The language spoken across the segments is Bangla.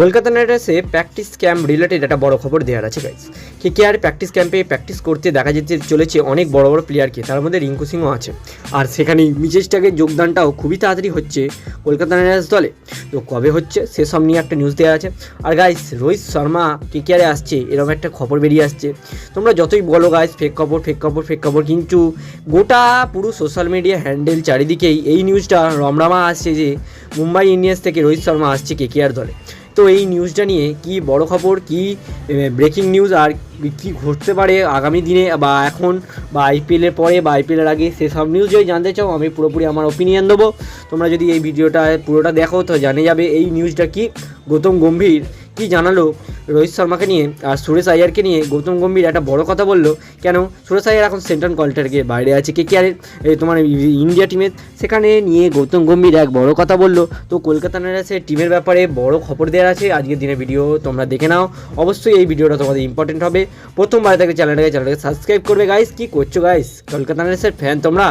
কলকাতা নাইট রাইডার্সে প্র্যাকটিস ক্যাম্প রিলেটেড একটা বড় খবর দেওয়ার আছে গাইস কে কে আর প্র্যাকটিস ক্যাম্পে প্র্যাকটিস করতে দেখা যেতে চলেছে অনেক বড় বড় প্লেয়ারকে তার মধ্যে রিঙ্কু সিংও আছে। আর সেখানে মিচেসটাকে যোগদানটাও খুবই তাড়াতাড়ি হচ্ছে কলকাতা নাইট রাইডার্স দলে। তো কবে হচ্ছে সেসব নিয়ে একটা নিউজ দেওয়া আছে। আর guys Rohit Sharma K K আরে আসছে, এরকম একটা খবর বেরিয়ে আসছে। তোমরা যতই বলো গাইস ফেক খবর ফেক খবর ফেক খবর, কিন্তু গোটা পুরো সোশ্যাল মিডিয়া হ্যান্ডেল চারিদিকেই এই নিউজটা রমরামা আসছে যে, মুম্বাই ইন্ডিয়ান্স থেকে রোহিত শর্মা আসছে কে কে আর দলে। তো এই নিউজটা নিয়ে কি বড় খবর, কি ব্রেকিং নিউজ আর কি ঘটতে পারে আগামী দিনে বা এখন বা আইপিএলের পরে বা আইপিএলের আগে সেসব নিউজ যদি জানতে চাও, আমি পুরোপুরি আমার ওপিনিয়ন দেবো। তোমরা যদি এই ভিডিওটা পুরোটা দেখো, তো জানে যাবে এই নিউজটা কি? গৌতম গম্ভীর কি জানালো রোহিত শর্মাকে নিয়ে আর সুরেশ আয়ারকে নিয়ে গৌতম গম্ভীর একটা বড় কথা বলল? কেন? সুরেশ আয়ার এখন সেন্ট্রাল কল্টারকে বাইরে আছে, কে কে? তোমার ইন্ডিয়া টিমের সেখানে নিয়ে গৌতম গম্ভীর এক বড় কথা বলল। তো কলকাতা নাইট রাইডার্সের টিমের ব্যাপারে বড় খবর দেওয়ার আছে, আজকের দিনের ভিডিও তোমরা দেখে নাও। অবশ্যই এই ভিডিওটা তোমাদের ইম্পর্টেন্ট হবে। প্রথমবার থেকে চ্যানেলটাকে চ্যানেলটাকে সাবস্ক্রাইব করবে গাইস কি করছ গাইস কলকাতা নাইট রাইডার্সের ফ্যান তোমরা?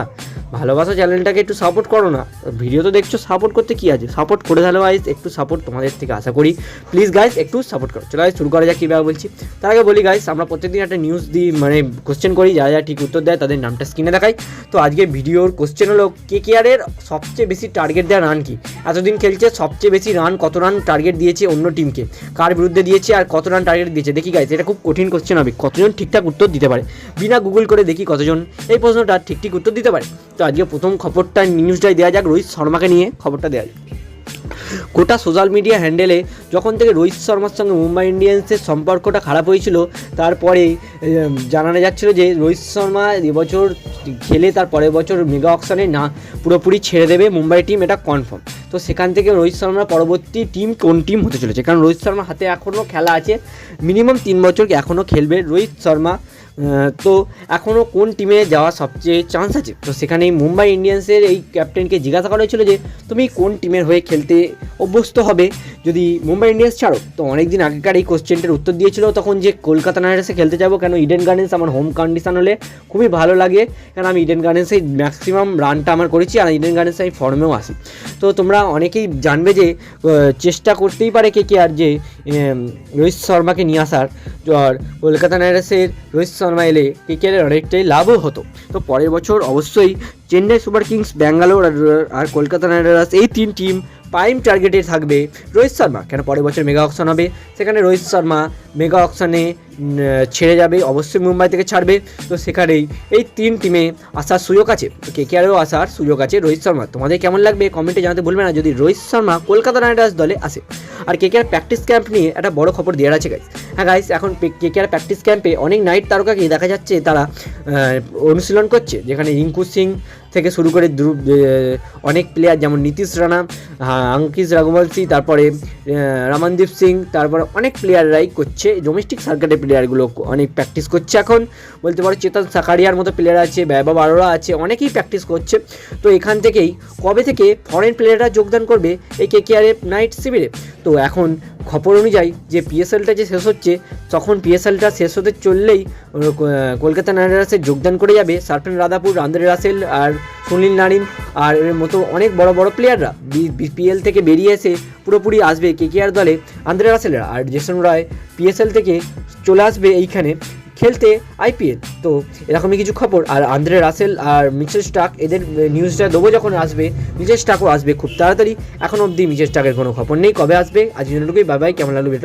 ভালোবাসো চ্যানেলটাকে একটু সাপোর্ট করো না। ভিডিও তো দেখছ সাপোর্ট করতে কি আছে? সাপোর্ট করে ভালো গাইস একটু সাপোর্ট তোমাদের থেকে আশা করি। প্লিজ গাইস একটু সাপোর্ট করো। চলো শুরু করা যাক কীভাবে বলছি। তার আগে বলি গাইস আমরা প্রত্যেকদিন একটা নিউজ দিই মানে কোশ্চেন করি, যারা যারা ঠিক উত্তর দেয় তাদের নামটা স্ক্রিনে দেখাই। তো আজকে ভিডিওর কোশ্চেন হলো, কে কেয়ারের সবচেয়ে বেশি টার্গেট দেওয়া রান কি? এতদিন খেলছে, সবচেয়ে বেশি রান কত রান টার্গেট দিয়েছে অন্য টিমকে কার বিরুদ্ধে দিয়েছে আর কত রান টার্গেট দিয়েছে? দেখি গাইস এটা খুব কঠিন কোশ্চেন হবে। কতজন ঠিকঠাক উত্তর দিতে পারে? বিনা গুগল করে দেখি কতজন। এই প্রশ্নটা ঠিক ঠিক উত্তর দিতে পারে। তো আজকে প্রথম খবরটা নিউজটাই দেওয়া যাক, রোহিত শর্মাকে নিয়ে খবরটা দেওয়া যাক। গোটা সোশ্যাল মিডিয়া হ্যান্ডেলে যখন থেকে রোহিত শর্মার সঙ্গে মুম্বাই ইন্ডিয়ান্সের সম্পর্কটা খারাপ হয়েছিল, তারপরে জানানো যাচ্ছিল যে রোহিত শর্মা এবছর খেলে তার পরের বছর মেগা অকশনে না, পুরোপুরি ছেড়ে দেবে মুম্বাই টিম এটা কনফার্ম তো সেখান থেকে রোহিত শর্মার পরবর্তী টিম কোন টিম হতে চলেছে? কারণ রোহিত শর্মার হাতে এখনও খেলা আছে মিনিমাম তিন বছর এখনও খেলবে রোহিত শর্মা? তো এখনও কোন টিমে যাওয়ার সবচেয়ে চান্স আছে? তো সেখানে মুম্বাই ইন্ডিয়ান্সের এই ক্যাপ্টেনকে জিজ্ঞাসা করা হয়েছিল যে, তুমি কোন টিমের হয়ে খেলতে অভ্যস্ত হবে? যদি মুম্বাই ইন্ডিয়ান্স ছাড়ো, তো অনেক দিন আগেকার এই কোশ্চেনটার উত্তর দিয়েছিল তখন যে, কলকাতা নাইট রাইডার্সে খেলতে যাব কেন? ইডেন গার্ডেন্স আমার হোম কন্ডিশন হলে খুবই ভালো লাগে। কারণ আমি ইডেন গার্ডেন্সে ম্যাক্সিমাম রানটা আমার করেছি আর ইডেন গার্ডেন্সে আমি ফর্মেও আসি। তো তোমরা অনেকেই জানবে যে চেষ্টা করতেই পারে কে কে আর যে রোহিত শর্মাকে নিয়ে আসার। কলকাতা নাইট রাইডার্সের রোহিত শর্মা এলে কে কে অনেকটাই লাভও হতো। তো পরের বছর অবশ্যই চেন্নাই সুপার কিংস, ব্যাঙ্গালোর আর কলকাতা নাইট রাইডার্স এই তিন টিম প্রাইম টার্গেটে থাকবে রোহিত শর্মা। কেন পরের বছর মেগা অকশন হবে? সেখানে রোহিত শর্মা মেগা অকশনে ছেড়ে যাবে, অবশ্যই মুম্বাই থেকে ছাড়বে। তো সেখানেই এই তিন টিমে আসার সুযোগ আছে। কে কে আরও আসার সুযোগ আছে রোহিত শর্মা। তোমাদের কেমন লাগবে? কমেন্টে জানাতে ভুলবে না। যদি রোহিত শর্মা কলকাতা নাইট রাইডার্স দলে আসে। আর কে কে আর প্র্যাকটিস ক্যাম্প নিয়ে একটা বড় খবর দেওয়ার আছে গাইস হ্যাঁ গাইস এখন কে কে আর প্র্যাকটিস ক্যাম্পে অনেক নাইট তারকাকে দেখা যাচ্ছে। তারা অনুশীলন করছে। যেখানে রিঙ্কু সিং থেকে শুরু করে অনেক প্লেয়ার যেমন নীতিশ রানা আঙ্কিশ রাঘুবংশী তারপরে রামানদীপ সিং, তারপরে অনেক প্লেয়াররাই করছে। ডোমেস্টিক সার্কিটের প্লেয়ারগুলো অনেক প্র্যাকটিস করছে এখন। বলতে পারো চেতন সাকারিয়ার মতো প্লেয়ার আছে ব্যয়বাব বারোরা আছে, অনেকেই প্র্যাকটিস করছে। তো এখান থেকেই কবে থেকে ফরেন প্লেয়াররা যোগদান করবে এই কে কে আর এফ নাইট শিবিরে তো এখন খবর অনুযায়ী যে পিএসএলটা যে শেষ হচ্ছে, তখন পিএসএলটা শেষ হতে চললেই কলকাতা নাইট রাইডার্সে যোগদান করে যাবে সার্ফেন রাধাপুর আন্দ্রে রাসেল আর সুনীল নারিন আর এর মতো অনেক বড় বড় প্লেয়াররা বিপিএল থেকে বেরিয়ে এসে পুরোপুরি আসবে কেকেআর দলে আন্দ্রে রাসেলরা। আর জেসন রায় পিএসএল থেকে চলে আসবে এইখানে খেলতে আইপিএল। তো এরকমই কিছু খবর। আর আন্দ্রে রাসেল আর মিচেল স্টাক, এদের নিউজটা দেবো যখন আসবে, মিচেল স্টাকও আসবে খুব তাড়াতাড়ি। এখন অবধি মিচেল স্টাকের কোনো খবর নেই। কবে আসবে? আজ জন্যটুকুই। বাবাই কেমন লাগল?